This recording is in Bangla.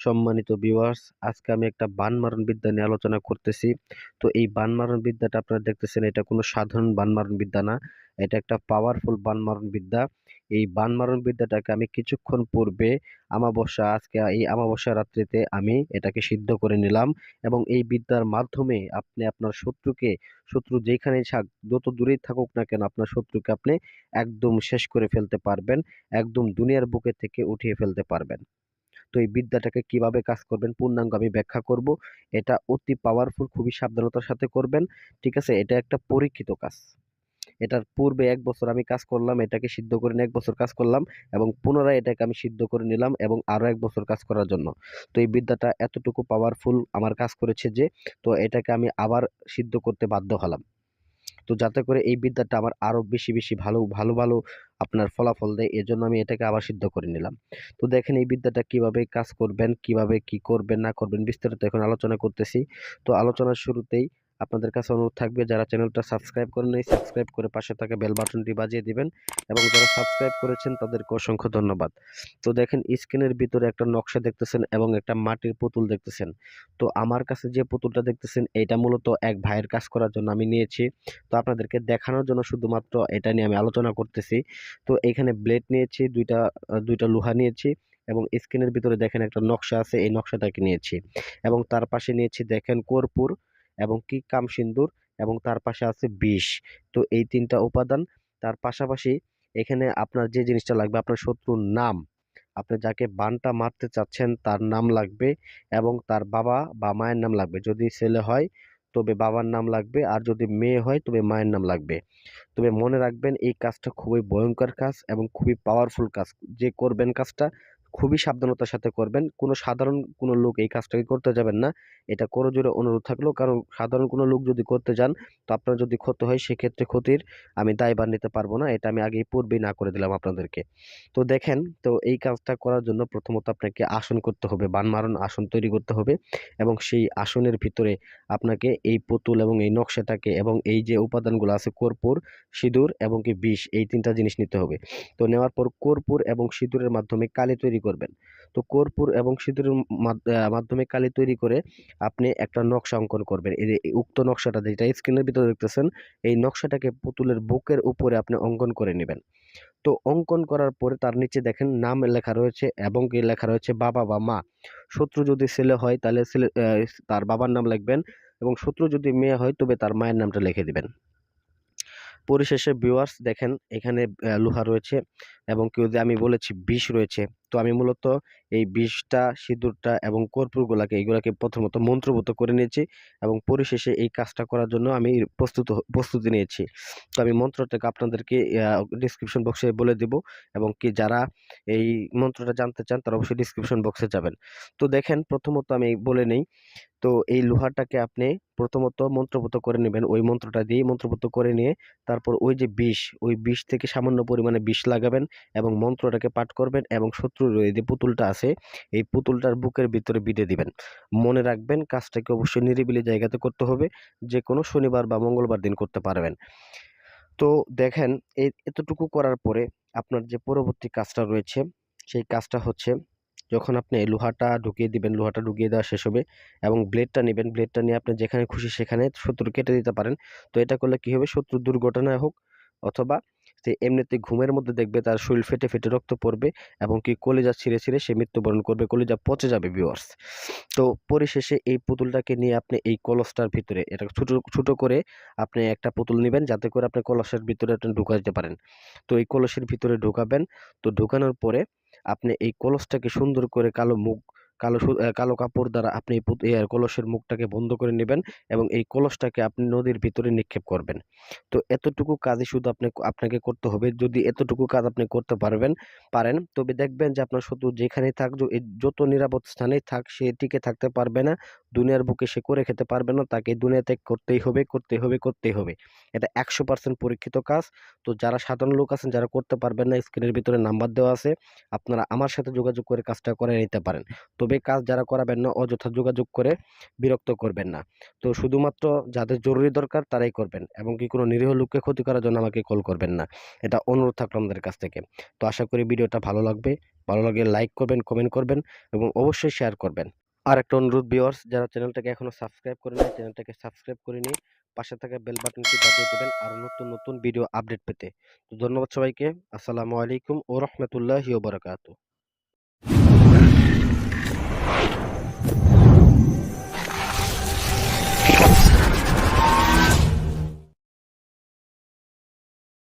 সম্মানিত ভিউয়ার্স আজকে আমি একটা বান মারণ বিদ্যা নিয়ে আলোচনা করতেছি। তো এই বান মারণ বিদ্যাটা আপনারা দেখতেছেন, এটা কোনো সাধারণ বান মারণ বিদ্যা না, এটা একটা পাওয়ারফুল বান মারণ বিদ্যা এই বান মারণ বিদ্যাটাকে আমি কিছুক্ষণ পূর্বে আমাবস্যা, আজকে এই আমাবস্যা রাত্রিতে আমি এটাকে সিদ্ধ করে নিলাম এবং এই বিদ্যার মাধ্যমে আপনি আপনার শত্রুকে, শত্রু যেখানেই থাক, যত দূরেই থাকুক না কেন, আপনার শত্রুকে আপনি একদম শেষ করে ফেলতে পারবেন, একদম দুনিয়ার বুকে থেকে উঠিয়ে ফেলতে পারবেন। তো এই বিদ্যাটাকে কীভাবে কাজ করবেন, পূর্ণাঙ্গ আমি ব্যাখ্যা করব। এটা অতি পাওয়ারফুল খুবই সাবধানতার সাথে করবেন। ঠিক আছে? এটা একটা পরীক্ষিত কাজ। এটার পূর্বে এক বছর আমি কাজ করলাম, এটাকে সিদ্ধ করে এক বছর কাজ করলাম এবং পুনরায় এটাকে আমি সিদ্ধ করে নিলাম এবং আরও এক বছর কাজ করার জন্য। তো এই বিদ্যাটা এতটুকু পাওয়ারফুল আমার কাজ করেছে যে, তো এটাকে আমি আবার সিদ্ধ করতে বাধ্য হলাম। তো যাতে করে এই বিদ্যাটা আমার আরও বেশি বেশি ভালো ভালো ভালো আপনার ফলাফল দেয়, এজন্য আমি এটাকে আবার সিদ্ধ করে নিলাম। তো দেখেন এই বিদ্যাটা কীভাবে কাজ করবেন, কীভাবে কি করবেন, না করবেন, বিস্তারিত এখন আলোচনা করতেছি। তো আলোচনার শুরুতেই আপনাদের কাছে অনুরোধ থাকবে যারা চ্যানেলটা সাবস্ক্রাইব করেন নাই, সাবস্ক্রাইব করে পাশে থাকা বেল বাটনটি বাজিয়ে দিবেন এবং যারা সাবস্ক্রাইব করেছেন তাদেরকে অসংখ্য ধন্যবাদ। তো দেখেন স্ক্রিনের ভিতরে একটা নকশা দেখতেছেন এবং একটা মাটির পুতুল দেখতেছেন। তো আমার কাছে যে পুতুলটা দেখতেছেন, এটা মূলত এক ভাইয়ের কাজ করার জন্য আমি নিয়েছি। তো আপনাদেরকে দেখানোর জন্য শুধুমাত্র এটা নিয়ে আমি আলোচনা করতেছি। তো এখানে ব্লেড নিয়েছি, দুইটা দুইটা লোহা নিয়েছি এবং স্ক্রিনের ভিতরে দেখেন একটা নকশা আছে, এই নকশাটাকে নিয়েছি। এবং তার পাশে নিয়েছি দেখেন কর্পূর। এবং কি কাম সিন্দুর এবং তার পাশে আছে বিষ। তো এই তিনটা উপাদান, তার পাশাপাশি এখানে আপনার যে জিনিসটা লাগবে, আপনার শত্রুর নাম। আপনি যাকে বানটা মারতে চাচ্ছেন, তার নাম লাগবে এবং তার বাবা বা মায়ের নাম লাগবে। যদি ছেলে হয়, তবে বাবার নাম লাগবে, আর যদি মেয়ে হয়, তবে মায়ের নাম লাগবে। তবে মনে রাখবেন, এই কাজটা খুবই ভয়ঙ্কর কাজ এবং খুবই পাওয়ারফুল কাজ। যে করবেন কাজটা খুবই সাবধানতার সাথে করবেন। কোনো সাধারণ কোনো লোক এই কাজটাকে করতে যাবেন না। এটা করো জোরে অনুরোধ থাকল। কারণ সাধারণ কোনো লোক যদি করতে যান, তো আপনার যদি ক্ষতি হয়, সেক্ষেত্রে ক্ষতির আমি দায়ভার নিতে পারব না। এটা আমি আগেই পূর্বেই না করে দিলাম আপনাদেরকে। তো দেখেন, তো এই কাজটা করার জন্য প্রথমত আপনাকে আসন করতে হবে। বান মারণ আসন তৈরি করতে হবে এবং সেই আসনের ভিতরে আপনাকে এই পুতুল এবং এই নকশাটাকে এবং এই যে উপাদানগুলো আছে, কর্পূর, সিঁদুর এবং কি বিষ, এই তিনটা জিনিস নিতে হবে। তো নেওয়ার পর কর্পূর এবং সিঁদুরের মাধ্যমে কালি তৈরি করবেন। তো কর্পূর এবং সিঁদুরের মাধ্যমে কালি তৈরি করে আপনি একটা নকশা অঙ্কন করবেন। এই যে উক্ত নকশাটা যেটা স্ক্রিনের ভিতরে দেখতেছেন, এই নকশাটাকে পুতুলের বুকের উপরে আপনি অঙ্কন করে নেবেন। তো অঙ্কন করার পরে তার নিচে দেখেন নাম লেখা রয়েছে এবং কি লেখা রয়েছে বাবা বা মা। শত্রু যদি ছেলে হয় তাহলে ছেলে তার বাবার নাম লিখবেন এবং শত্রু যদি মেয়ে হয় তবে তার মায়ের নামটা লিখে দিবেন। পরিশেষে ভিউয়ার্স দেখেন এখানে লোহা রয়েছে এবং কেউ যে আমি বলেছি বিষ রয়েছে। তো আমি মূলত এই বিষটা, সিঁদুরটা এবং কর্পূরগুলাকে এইগুলাকে প্রথমত মন্ত্রভূত করে নিয়েছি এবং পরিশেষে এই কাজটা করার জন্য আমি প্রস্তুত প্রস্তুতি নিয়েছি। তো আমি মন্ত্রটাকে আপনাদেরকে ডিসক্রিপশন বক্সে বলে দেব এবং কি যারা এই মন্ত্রটা জানতে চান তারা অবশ্যই ডিসক্রিপশন বক্সে যাবেন। তো দেখেন, প্রথমত আমি বলে নেই, তো এই লোহাটাকে আপনি প্রথমত মন্ত্রভূত করে নেবেন, ওই মন্ত্রটা দিয়ে মন্ত্রভূত করে নিয়ে তারপর ওই যে বিষ, ওই বিষ থেকে সামান্য পরিমাণে বিষ লাগাবেন এবং মন্ত্রটাকে পাঠ করবেন এবং যে পুতুলটা আছে, এই পুতুলটার বুকের ভিতরে বিঁধে দিবেন। মনে রাখবেন, কাজটাকে অবশ্যই নিরিবিলি জায়গাতে করতে হবে যে কোনো শনিবার বা মঙ্গলবার দিন করতে পারবেন। তো দেখেন এই এতটুকু করার পরে আপনার যে পরবর্তী কাজটা রয়েছে, সেই কাজটা হচ্ছে, যখন আপনি লোহাটা ঢুকিয়ে দিবেন, লোহাটা ঢুকিয়ে দেওয়া শেষ হবে এবং ব্লেডটা নেবেন, ব্লেডটা নিয়ে আপনি যেখানে খুশি সেখানে শত্রু কেটে দিতে পারেন। তো এটা করলে কী হবে? শত্রু দুর্ঘটনায় হোক অথবা সে এমনিতে ঘুমের মধ্যে দেখবে তার শরীর ফেটে ফেটে রক্ত পড়বে এবং কি কলিজা ছিঁড়ে ছিঁড়ে সে মৃত্যুবরণ করবে, কলিজা পচে যাবে ভিউয়ার্স তো পরিশেষে এই পুতুলটাকে নিয়ে আপনি এই কলসটার ভিতরে, এটা ছোটো ছোটো করে আপনি একটা পুতুল নেবেন যাতে করে আপনি কলসের ভিতরে আপনি ঢুকা দিতে পারেন। তো এই কলসের ভিতরে ঢুকাবেন, তো ঢুকানোর পরে আপনি এই কলসটাকে সুন্দর করে কালো মুখ কালো কালো কাপড় দ্বারা আপনি কলসের মুখটাকে বন্ধ করে নেবেন এবং এই কলসটাকে আপনি নদীর ভিতরে নিক্ষেপ করবেন। তো এতটুকু কাজই শুধু আপনি আপনাকে করতে হবে। যদি এতটুকু কাজ আপনি করতে পারবেন, পারেন, তবে দেখবেন যে আপনার শত্রু যেখানেই থাক যত নিরাপদ স্থানেই থাক, সে টিকে থাকতে পারবে না। দুনিয়ার বুকে সে করে খেতে পারবে না, তাকে দুনিয়াতে করতেই হবে করতেই হবে করতেই হবে। এটা একশো পার্সেন্ট পরীক্ষিত কাজ। তো যারা সাধারণ লোক আছেন, যারা করতে পারবেন না, স্ক্রিনের ভিতরে নাম্বার দেওয়া আছে। আপনারা আমার সাথে যোগাযোগ করে কাজটা করে নিতে পারেন। তো তবে কাজ যারা করাবেন না, অযথা যোগাযোগ করে বিরক্ত করবেন না। তো শুধুমাত্র যাদের জরুরি দরকার তারাই করবেন এবং কি কোনো নিরীহ লোককে ক্ষতি করার জন্য আমাকে কল করবেন না। এটা অনুরোধ থাকল আমাদের কাছ থেকে। তো আশা করি ভিডিওটা ভালো লাগবে। ভালো লাগলে লাইক করবেন কমেন্ট করবেন এবং অবশ্যই শেয়ার করবেন। আর একটা অনুরোধ ভিউয়ার্স যারা চ্যানেলটাকে এখনও সাবস্ক্রাইব করে নেই চ্যানেলটাকে সাবস্ক্রাইব করে নিয়ে পাশে থাকা বেল বাটনটি বাজিয়ে দেবেন আর নতুন নতুন ভিডিও আপডেট পেতে। তো ধন্যবাদ সবাইকে। আসসালামু আলাইকুম ও রহমতুল্লাহি ওবরাকাতু